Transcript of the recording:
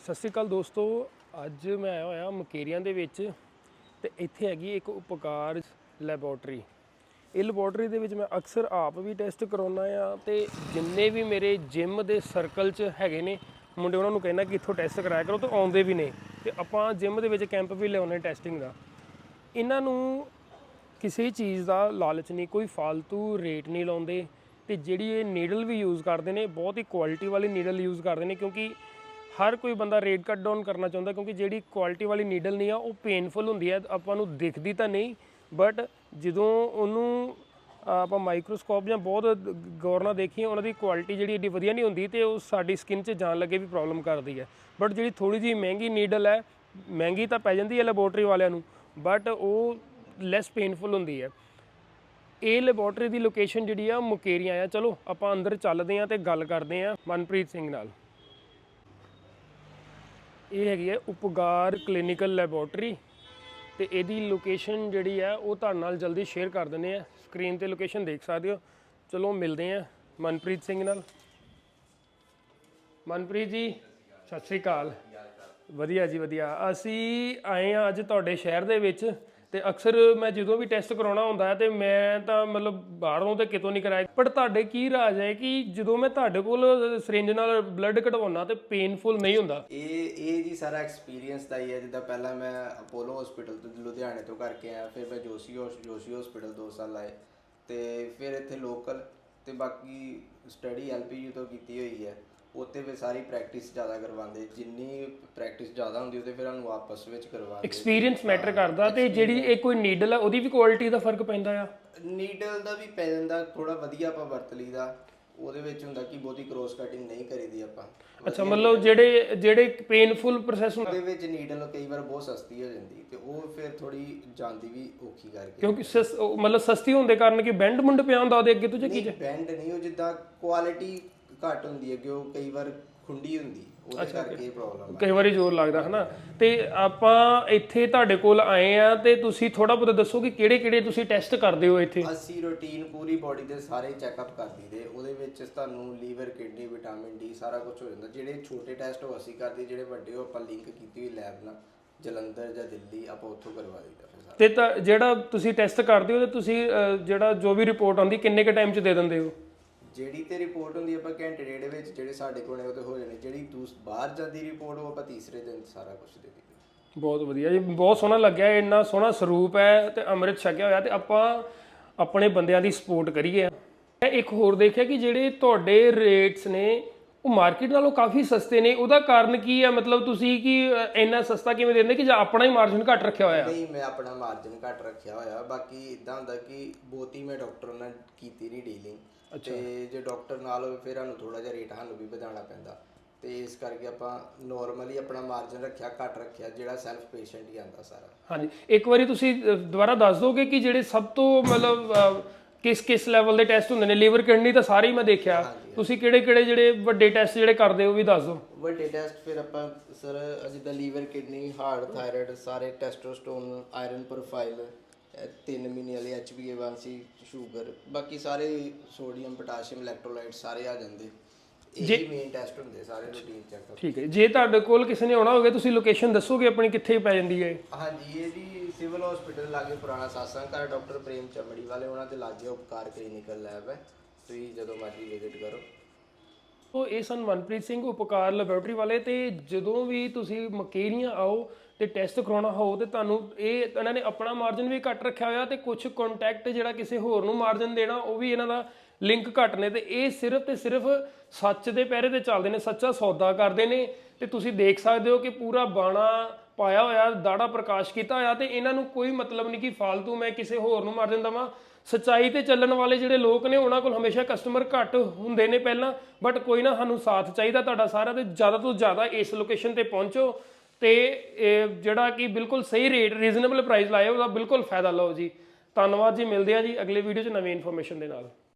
ਸਤਿ ਸ਼੍ਰੀ ਅਕਾਲ ਦੋਸਤੋ, ਅੱਜ ਮੈਂ ਆਇਆ ਹੋਇਆ ਮਕੇਰੀਆਂ ਦੇ ਵਿੱਚ ਤੇ ਇੱਥੇ ਹੈਗੀ ਇੱਕ ਉਪਕਾਰ ਲੈਬੋਰਟਰੀ। ਇਹ ਲੈਬੋਰਟਰੀ ਦੇ ਵਿੱਚ ਮੈਂ ਅਕਸਰ ਆਪ ਵੀ ਟੈਸਟ ਕਰਾਉਣਾ ਆ ਤੇ ਜਿੰਨੇ ਵੀ ਮੇਰੇ ਜਿਮ ਦੇ ਸਰਕਲ 'ਚ ਹੈਗੇ ਨੇ, ਮੁੰਡੇ ਉਹਨਾਂ ਨੂੰ ਕਹਿੰਦਾ ਕਿ ਇੱਥੋਂ ਟੈਸਟ ਕਰਾਇਆ ਕਰੋ ਤੇ ਆਉਂਦੇ ਵੀ ਨੇ ਤੇ ਆਪਾਂ ਜਿਮ ਦੇ ਵਿੱਚ ਕੈਂਪ ਵੀ ਲਿਆਉਂਦੇ ਟੈਸਟਿੰਗ ਦਾ। ਇਹਨਾਂ ਨੂੰ ਕਿਸੇ ਚੀਜ਼ ਦਾ ਲਾਲਚ ਨਹੀਂ, ਕੋਈ ਫालतू ਰੇਟ ਨਹੀਂ ਲਾਉਂਦੇ ਤੇ ਜਿਹੜੀ ਇਹ ਨੀਡਲ ਵੀ ਯੂਜ਼ ਕਰਦੇ ਨੇ, ਬਹੁਤ ਹੀ ਕੁਆਲਿਟੀ ਵਾਲੀ ਨੀਡਲ ਯੂਜ਼ ਕਰਦੇ ਨੇ ਕਿਉਂਕਿ ਹਰ ਕੋਈ ਬੰਦਾ ਰੇਟ ਕੱਟ ਡਾਊਨ ਕਰਨਾ ਚਾਹੁੰਦਾ ਕਿਉਂਕਿ ਜਿਹੜੀ ਕੁਆਲਿਟੀ ਵਾਲੀ ਨੀਡਲ ਨਹੀਂ ਆ, ਉਹ ਪੇਨਫੁਲ ਹੁੰਦੀ ਹੈ, ਆਪਾਂ ਨੂੰ ਦਿਖਦੀ ਤਾਂ ਨਹੀਂ ਬਟ ਜਦੋਂ ਉਹਨੂੰ ਆਪਾਂ ਮਾਈਕਰੋਸਕੋਪ ਜਾਂ ਬਹੁਤ ਗੌਰ ਨਾਲ ਦੇਖੀਏ, ਉਹਨਾਂ ਦੀ ਕੁਆਲਿਟੀ ਜਿਹੜੀ ਏਡੀ ਵਧੀਆ ਨਹੀਂ ਹੁੰਦੀ ਤੇ ਉਹ ਸਾਡੀ ਸਕਿਨ 'ਚ ਜਾਣ ਲੱਗੇ ਵੀ ਪ੍ਰੋਬਲਮ ਕਰਦੀ ਹੈ। ਬਟ ਜਿਹੜੀ ਥੋੜੀ ਜਿਹੀ ਮਹਿੰਗੀ ਨੀਡਲ ਹੈ, ਮਹਿੰਗੀ ਤਾਂ ਪੈ ਜਾਂਦੀ ਹੈ ਲੈਬੋਰਟਰੀ ਵਾਲਿਆਂ ਨੂੰ ਬਟ ਉਹ ਲੈਸ ਪੇਨਫੁਲ ਹੁੰਦੀ ਹੈ। ਇਹ ਲੈਬੋਰਟਰੀ ਦੀ ਲੋਕੇਸ਼ਨ ਜਿਹੜੀ ਆ, ਮੁਕੇਰੀਆਂ ਆ। ਚਲੋ, ਆਪਾਂ ਅੰਦਰ ਚੱਲਦੇ ਆ ਤੇ ਗੱਲ ਕਰਦੇ ਆ ਮਨਪ੍ਰੀਤ ਸਿੰਘ ਨਾਲ। ਇਹ ਹੈਗੀ ਹੈ ਉਪਗਾਰ ਕਲੀਨਿਕਲ ਲੈਬੋਰਟਰੀ ਤੇ ਇਹਦੀ ਲੋਕੇਸ਼ਨ ਜਿਹੜੀ ਹੈ ਉਹ ਤੁਹਾਡੇ ਨਾਲ ਜਲਦੀ ਸ਼ੇਅਰ ਕਰ ਦਿੰਦੇ ਆ ਸਕਰੀਨ ਤੇ ਲੋਕੇਸ਼ਨ ਦੇਖ ਸਕਦੇ ਹੋ। ਚਲੋ ਮਿਲਦੇ ਆ ਮਨਪ੍ਰੀਤ ਸਿੰਘ ਨਾਲ। ਮਨਪ੍ਰੀਤ ਜੀ, ਸਤਿ ਸ੍ਰੀ ਅਕਾਲ। ਵਧੀਆ ਜੀ ਵਧੀਆ। ਅਸੀਂ ਆਏ ਆ ਅੱਜ ਤੁਹਾਡੇ ਸ਼ਹਿਰ ਦੇ ਵਿੱਚ। ਤੇ ਅਕਸਰ ਮੈਂ ਜਦੋਂ ਵੀ ਟੈਸਟ ਕਰਾਉਣਾ ਹੁੰਦਾ ਹੈ ਤੇ ਮੈਂ ਤਾਂ ਮਤਲਬ ਬਾਹਰੋਂ ਤੇ ਕਿਤੋਂ ਨਹੀਂ ਕਰਾਇਆ। ਪਰ ਤੁਹਾਡੇ ਕੀ ਰਾਜ ਹੈ ਕਿ ਜਦੋਂ ਮੈਂ ਤੁਹਾਡੇ ਕੋਲ ਸਿਰਿੰਜ ਨਾਲ ਬਲੱਡ ਕਢਵਾਉਣਾ ਤੇ ਪੇਨਫੁਲ ਨਹੀਂ ਹੁੰਦਾ? ਇਹ ਇਹ ਜੀ ਸਾਰਾ ਐਕਸਪੀਰੀਅੰਸ ਦਾ ਹੀ ਹੈ। ਜਿੱਦਾਂ ਪਹਿਲਾਂ ਮੈਂ ਅਪੋਲੋ ਹਸਪੀਟਲ ਤੋਂ ਲੁਧਿਆਣੇ ਤੋਂ ਕਰਕੇ ਆਇਆ, ਫਿਰ ਮੈਂ ਜੋਸ਼ੀ ਹੌਸ- ਜੋਸ਼ੀ ਹਸਪੀਟਲ 2 ਸਾਲ ਲਾਏ ਤੇ ਫਿਰ ਇੱਥੇ ਲੋਕਲ ਤੇ ਬਾਕੀ ਸਟੱਡੀ ਐਲਪੀਯੂ ਤੋਂ ਕੀਤੀ ਹੋਈ ਹੈ। ਉੱਥੇ ਵੀ ਸਾਰੀ ਪ੍ਰੈਕਟਿਸ ਜ਼ਿਆਦਾ ਕਰਵਾਉਂਦੇ ਜਿੰਨੀ ਪ੍ਰੈਕਟਿਸ ਜ਼ਿਆਦਾ ਹੁੰਦੀ ਉਹਦੇ ਫਿਰ ਸਾਨੂੰ ਆਪਸ ਵਿੱਚ ਕਰਵਾਉਂਦੇ। ਐਕਸਪੀਰੀਅੰਸ ਮੈਟਰ ਕਰਦਾ ਤੇ ਜਿਹੜੀ ਇਹ ਕੋਈ ਨੀਡਲ ਹੈ ਉਹਦੀ ਵੀ ਕੁਆਲਿਟੀ ਦਾ ਫ਼ਰਕ ਪੈਂਦਾ ਆ? ਨੀਡਲ ਦਾ ਵੀ ਪੈ ਜਾਂਦਾ ਥੋੜਾ ਵਧੀਆ ਆਪਾਂ ਵਰਤ ਲਈਦਾ ਉਹਦੇ ਵਿੱਚ ਹੁੰਦਾ ਕਿ ਬਹੁਤੀ ਕ੍ਰੋਸ ਕਟਿੰਗ ਨਹੀਂ ਕਰੀਦੀ ਆਪਾਂ। ਅੱਛਾ ਮਤਲਬ ਜਿਹੜੇ ਜਿਹੜੇ ਪੇਨਫੁਲ ਪ੍ਰੋਸੈਸ ਹੁੰਦਾ ਉਹਦੇ ਵਿੱਚ ਨੀਡਲ ਕਈ ਵਾਰ ਬਹੁਤ ਸਸਤੀ ਹੋ ਜਾਂਦੀ ਤੇ ਉਹ ਫਿਰ ਥੋੜੀ ਜਾਂਦੀ ਵੀ ਔਖੀ ਕਰਕੇ। ਕਿਉਂਕਿ ਸਸ- ਉਹ ਮਤਲਬ ਸਸਤੀ ਹੋਣ ਦੇ ਕਾਰਨ ਕਿ ਬੈਂਡ ਮੁੰਡ ਪਿਆ ਹੁੰਦਾ ਉਹਦੇ ਅੱਗੇ ਤੋਂ ਜਾਂ ਕੀ ਨਹੀਂ ਬੈਂਡ ਨਹੀਂ ਉਹ ਜਿੱਦਾਂ ਕੁਆਲਿਟੀ ਘੱਟ ਹੁੰਦੀ ਹੈ ਕਿ ਉਹ ਕਈ ਵਾਰ ਖੁੰਡੀ ਹੁੰਦੀ ਉਹਦੇ ਕਰਕੇ ਇਹ ਪ੍ਰੋਬਲਮ ਕਈ ਵਾਰੀ ਜ਼ੋਰ ਲੱਗਦਾ ਹਨਾ? ਤੇ ਆਪਾਂ ਇੱਥੇ ਤੁਹਾਡੇ ਕੋਲ ਆਏ ਆ ਤੇ ਤੁਸੀਂ ਥੋੜਾ ਬਹੁਤ ਦੱਸੋ ਕਿ ਕਿਹੜੇ ਕਿਹੜੇ ਤੁਸੀਂ ਟੈਸਟ ਕਰਦੇ ਹੋ ਇੱਥੇ? ਅਸੀਂ ਰੂਟੀਨ ਪੂਰੀ ਬਾਡੀ ਦੇ ਸਾਰੇ ਚੈੱਕਅਪ ਕਰ ਦਈਦੇ ਉਹਦੇ ਵਿੱਚ ਤੁਹਾਨੂੰ ਲੀਵਰ ਕਿਡਨੀ ਵਿਟਾਮਿਨ ਡੀ ਸਾਰਾ ਕੁਝ ਹੋ ਜਾਂਦਾ। ਜਿਹੜੇ ਛੋਟੇ ਟੈਸਟ ਉਹ ਅਸੀਂ ਕਰਦੇ ਜਿਹੜੇ ਵੱਡੇ ਉਹ ਆਪਾਂ ਲਿੰਕ ਕੀਤੀ ਹੋਈ ਲੈਬ ਨਾਲ। ਜਲੰਧਰ ਜਾਂ ਦਿੱਲੀ ਆਪਾਂ ਉੱਥੋਂ ਕਰਵਾ ਦਈਦਾ ਤੇ ਤਾਂ ਜਿਹੜਾ ਤੁਸੀਂ ਟੈਸਟ ਕਰਦੇ ਹੋ ਤੇ ਤੁਸੀਂ ਜਿਹੜਾ ਜੋ ਵੀ ਰਿਪੋਰਟ ਆਉਂਦੀ ਕਿੰਨੇ ਕ ਟਾਈਮ 'ਚ ਦੇ ਦਿੰਦੇ ਹੋ? ਜਿਹੜੀ ਤੇ ਰਿਪੋਰਟ ਹੁੰਦੀ ਆਪਾਂ ਘੰਟੇ ਡੇਢ ਵਿੱਚ ਜਿਹੜੇ ਸਾਡੇ ਕੋਲ ਨੇ ਉਹ ਤੇ ਹੋ ਜਾਣੇ। ਜਿਹੜੀ ਦੂਸ ਬਾਹਰ ਜਾਂਦੀ ਰਿਪੋਰਟ ਉਹ ਆਪਾਂ ਤੀਸਰੇ ਦਿਨ ਸਾਰਾ ਕੁਝ ਦੇ ਦਿੰਦੇ ਬਹੁਤ ਵਧੀਆ ਜੀ ਬਹੁਤ ਸੋਹਣਾ ਲੱਗਿਆ ਇੰਨਾ ਸੋਹਣਾ ਸਰੂਪ ਹੈ ਤੇ ਅੰਮ੍ਰਿਤ ਛਕਿਆ ਹੋਇਆ ਤੇ ਆਪਾਂ ਆਪਣੇ ਬੰਦਿਆਂ ਦੀ ਸਪੋਰਟ ਕਰੀਏ। ਮੈਂ ਇੱਕ ਹੋਰ ਦੇਖਿਆ ਕਿ ਜਿਹੜੇ ਤੁਹਾਡੇ ਰੇਟਸ ਨੇ ਉਹ ਮਾਰਕੀਟ ਨਾਲੋਂ ਕਾਫੀ ਸਸਤੇ ਨੇ। ਉਹਦਾ ਕਾਰਨ ਕੀ ਹੈ? ਮਤਲਬ ਤੁਸੀਂ ਕਿ ਇੰਨਾ ਸਸਤਾ ਕਿਵੇਂ ਦਿੰਦੇ ਕਿ ਜਾਂ ਆਪਣਾ ਹੀ ਮਾਰਜਨ ਘੱਟ ਰੱਖਿਆ ਹੋਇਆ? ਨਹੀਂ ਮੈਂ ਆਪਣਾ ਮਾਰਜਨ ਘੱਟ ਰੱਖਿਆ ਹੋਇਆ। ਬਾਕੀ ਇਦਾਂ ਹੁੰਦਾ ਕਿ ਬਹੁਤੀ ਮੈਂ ਡਾਕਟਰ ਨਾਲ ਕੀਤੀ ਨਹੀਂ ਡੀਲਿੰਗ ਤੇ ਜੇ ਡਾਕਟਰ ਨਾਲ ਹੋਵੇ ਫਿਰ ਸਾਨੂੰ ਥੋੜਾ ਜਿਹਾ ਰੇਟ ਸਾਨੂੰ ਵੀ ਵਧਾਉਣਾ ਪੈਂਦਾ। ਤੇ ਇਸ ਕਰਕੇ ਆਪਾਂ ਨਾਰਮਲੀ ਆਪਣਾ ਮਾਰਜਨ ਰੱਖਿਆ ਘੱਟ ਰੱਖਿਆ ਜਿਹੜਾ ਸੈਲਫ ਪੇਸ਼ੈਂਟ ਹੀ ਆਂਦਾ ਸਾਰਾ। ਹਾਂਜੀ। ਇੱਕ ਵਾਰੀ ਤੁਸੀਂ ਦੁਬਾਰਾ ਦੱਸ ਦੋਗੇ ਕਿ ਜਿਹੜੇ ਸਭ ਤੋਂ ਮਤਲਬ ਕਿਸ ਕਿਸ ਲੈਵਲ ਦੇ ਟੈਸਟ ਹੁੰਦੇ ਨੇ? ਲੀਵਰ ਕਿਡਨੀ ਤਾਂ ਸਾਰੇ ਹੀ ਮੈਂ ਦੇਖਿਆ। ਤੁਸੀਂ ਕਿਹੜੇ ਕਿਹੜੇ ਜਿਹੜੇ ਵੱਡੇ ਟੈਸਟ ਜਿਹੜੇ ਕਰਦੇ ਹੋ ਵੀ ਦੱਸ ਦਿਓ। ਵੱਡੇ ਟੈਸਟ ਫਿਰ ਆਪਾਂ ਸਰ ਜਿੱਦਾਂ ਲੀਵਰ ਕਿਡਨੀ ਹਾਰਟ ਥਾਇਰਾਇਡ ਸਾਰੇ ਟੈਸਟੋਸਟੋਨ ਆਇਰਨ ਪ੍ਰੋਫਾਈਲ 3 ਮਹੀਨੇ ਵਾਲੀ HbA1c ਸ਼ੂਗਰ ਬਾਕੀ ਸਾਰੇ ਸੋਡੀਅਮ ਪੋਟਾਸ਼ੀਅਮ ਇਲੈਕਟ੍ਰੋਲਾਈਟ ਸਾਰੇ ਆ ਜਾਂਦੇ। ਇਹ ਮੇਨ ਟੈਸਟ ਹੁੰਦੇ ਸਾਰੇ ਰੂਟੀਨ ਚੈੱਕਅਪ ਠੀਕ ਹੈ ਜੇ। ਤੁਹਾਡੇ ਕੋਲ ਕਿਸੇ ਨੇ ਆਉਣਾ ਹੋਵੇ ਤੁਸੀਂ ਲੋਕੇਸ਼ਨ ਦੱਸੋਗੇ ਆਪਣੀ ਕਿੱਥੇ ਪੈ ਜਾਂਦੀ ਹੈ ਹਾਂਜੀ ਇਹ ਜੀ ਸਿਵਲ ਹਸਪੀਟਲ ਲਾਗੇ ਪੁਰਾਣਾ ਸਾਸੰਗ ਘਰ ਡਾਕਟਰ ਪ੍ਰੇਮ ਚਮੜੀ ਵਾਲੇ ਉਹਨਾਂ ਦੇ ਲਾਗੇ ਉਪਕਾਰ ਕਲੀਨਿਕਲ ਲੈਬ ਹੈ। ਤੁਸੀਂ ਜਦੋਂ ਮਰਜ਼ੀ ਵਿਜ਼ਿਟ ਕਰੋ। ਸੋ ਇਹ ਸਨ ਮਨਪ੍ਰੀਤ ਸਿੰਘ, ਉਪਕਾਰ ਲੈਬੋਰੇਟਰੀ ਵਾਲੇ ਤੇ ਜਦੋਂ ਵੀ ਤੁਸੀਂ ਮਕੇਰੀਆਂ ਆਓ ਤੇ ਟੈਸਟ ਕਰਾਉਣਾ ਹੋ ਤੇ ਤੁਹਾਨੂੰ ਇਹ ਇਹਨਾਂ ਨੇ ਆਪਣਾ ਮਾਰਜਨ ਵੀ ਘੱਟ ਰੱਖਿਆ ਹੋਇਆ ਤੇ ਕੁਝ ਕੰਟੈਕਟ ਜਿਹੜਾ ਕਿਸੇ ਹੋਰ ਨੂੰ ਮਾਰਜਨ ਦੇਣਾ, ਉਹ ਵੀ ਇਹਨਾਂ ਦਾ ਲਿੰਕ ਘੱਟ ਨੇ ਤੇ ਇਹ ਸਿਰਫ ਤੇ ਸਿਰਫ ਸੱਚ ਦੇ ਪਹਿਰੇ ਤੇ ਚੱਲਦੇ ਨੇ, ਸੱਚਾ ਸੌਦਾ ਕਰਦੇ ਨੇ ਤੇ ਤੁਸੀਂ ਦੇਖ ਸਕਦੇ ਹੋ ਕਿ ਪੂਰਾ ਬਾਣਾ ਪਾਇਆ ਹੋਇਆ, ਦਾੜਾ ਪ੍ਰਕਾਸ਼ ਕੀਤਾ ਹੋਇਆ ਤੇ ਇਹਨਾਂ ਨੂੰ ਕੋਈ ਮਤਲਬ ਨਹੀਂ ਕਿ ਫालतू ਮੈਂ ਕਿਸੇ ਹੋਰ ਨੂੰ ਮਾਰਜਨ ਦਵਾਂ ਸੱਚਾਈ ਤੇ ਚੱਲਣ ਵਾਲੇ ਜਿਹੜੇ ਲੋਕ ਨੇ, ਉਹਨਾਂ ਕੋਲ ਹਮੇਸ਼ਾ ਕਸਟਮਰ ਘੱਟ ਹੁੰਦੇ ਨੇ ਪਹਿਲਾਂ ਬਟ ਕੋਈ ਨਾ ਸਾਨੂੰ ਸਾਥ ਚਾਹੀਦਾ ਤੁਹਾਡਾ ਸਾਰਾ ਤੇ ਜ਼ਿਆਦਾ ਤੋਂ ਜ਼ਿਆਦਾ ਇਸ ਲੋਕੇਸ਼ਨ ਤੇ ਪਹੁੰਚੋ ਤੇ ਜਿਹੜਾ ਕਿ ਬਿਲਕੁਲ ਸਹੀ ਰੇਟ ਰੀਜ਼ਨੇਬਲ ਪ੍ਰਾਈਸ ਲਾਇਆ, ਉਹਦਾ ਬਿਲਕੁਲ ਫਾਇਦਾ ਲਓ ਜੀ। ਧੰਨਵਾਦ ਜੀ, ਮਿਲਦੇ ਆ ਜੀ ਅਗਲੇ ਵੀਡੀਓ 'ਚ ਨਵੀਂ ਇਨਫੋਰਮੇਸ਼ਨ ਦੇ ਨਾਲ।